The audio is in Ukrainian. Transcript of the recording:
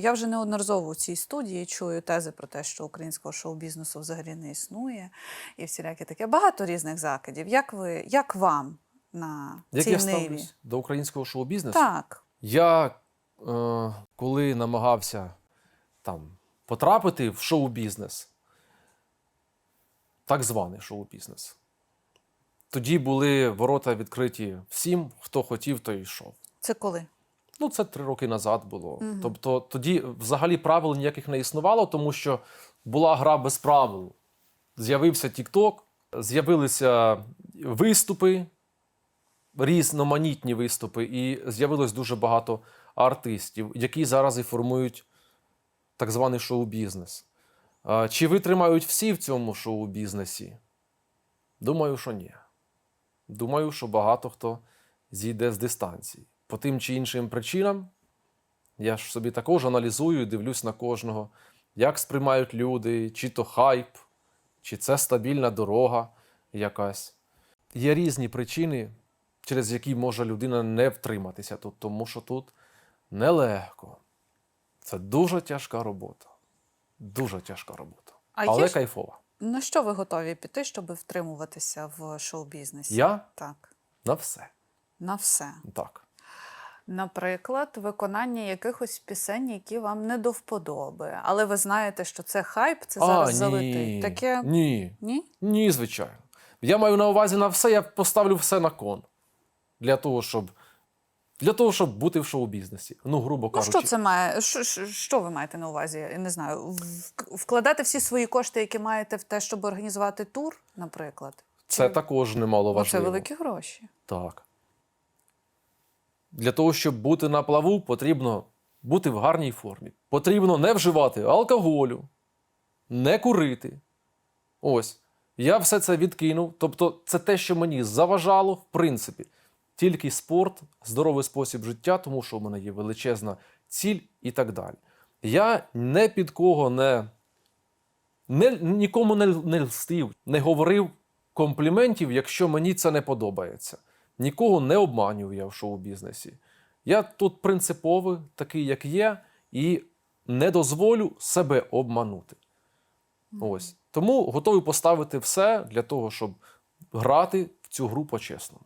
Я вже неодноразово у цій студії чую тези про те, що українського шоу-бізнесу взагалі не існує, і всіляке таке. Багато різних закидів. Як ви, як вам на Як цій я ниві? до українського шоу-бізнесу? Так. Я е, коли намагався там потрапити в шоу-бізнес, так званий шоу-бізнес, тоді були ворота відкриті всім, хто хотів, той йшов. Це коли? Ну, це три роки назад було. Тобто тоді взагалі правил ніяких не існувало, тому що була гра без правил. З'явився TikTok, з'явилися виступи, різноманітні виступи, і з'явилось дуже багато артистів, які зараз і формують так званий шоу-бізнес. Чи витримають всі в цьому шоу-бізнесі? Думаю, що ні. Думаю, що багато хто зійде з дистанції. По тим чи іншим причинам я ж собі також аналізую і дивлюсь на кожного, як сприймають люди, чи то хайп, чи це стабільна дорога якась. Є різні причини, через які може людина не втриматися тут, тому що тут нелегко. Це дуже тяжка робота. Дуже тяжка робота. А але ж- кайфова. На що ви готові піти, щоб втримуватися в шоу-бізнесі? Я Так. на все. На все. Так. Наприклад, виконання якихось пісень, які вам не до вподоби. Але ви знаєте, що це хайп, це зараз залетить. Таке Ні. ні? Ні, звичайно. Я маю на увазі на все, я поставлю все на кон. Для того, щоб, для того, щоб бути в шоу-бізнесі. Ну, грубо Ну, кажучи. що це має? Що, що, ви маєте на увазі? Я не знаю. Вкладати всі свої кошти, які маєте в те, щоб організувати тур, наприклад. Це Чи- також Ну, немаловажливо. Це великі гроші. Так. Для того, щоб бути на плаву, потрібно бути в гарній формі. Потрібно не вживати алкоголю, не курити. Ось. Я все це відкинув. Тобто, це те, що мені заважало, в принципі. Тільки спорт, здоровий спосіб життя, тому що в мене є величезна ціль і так далі. Я не під кого не, не нікому не, не льстив, не говорив компліментів, якщо мені це не подобається. Нікого не обманюю я в шоу-бізнесі. Я тут принциповий, такий, як є, і не дозволю себе обманути. Ось. Тому готовий поставити все для того, щоб грати в цю гру по-чесному.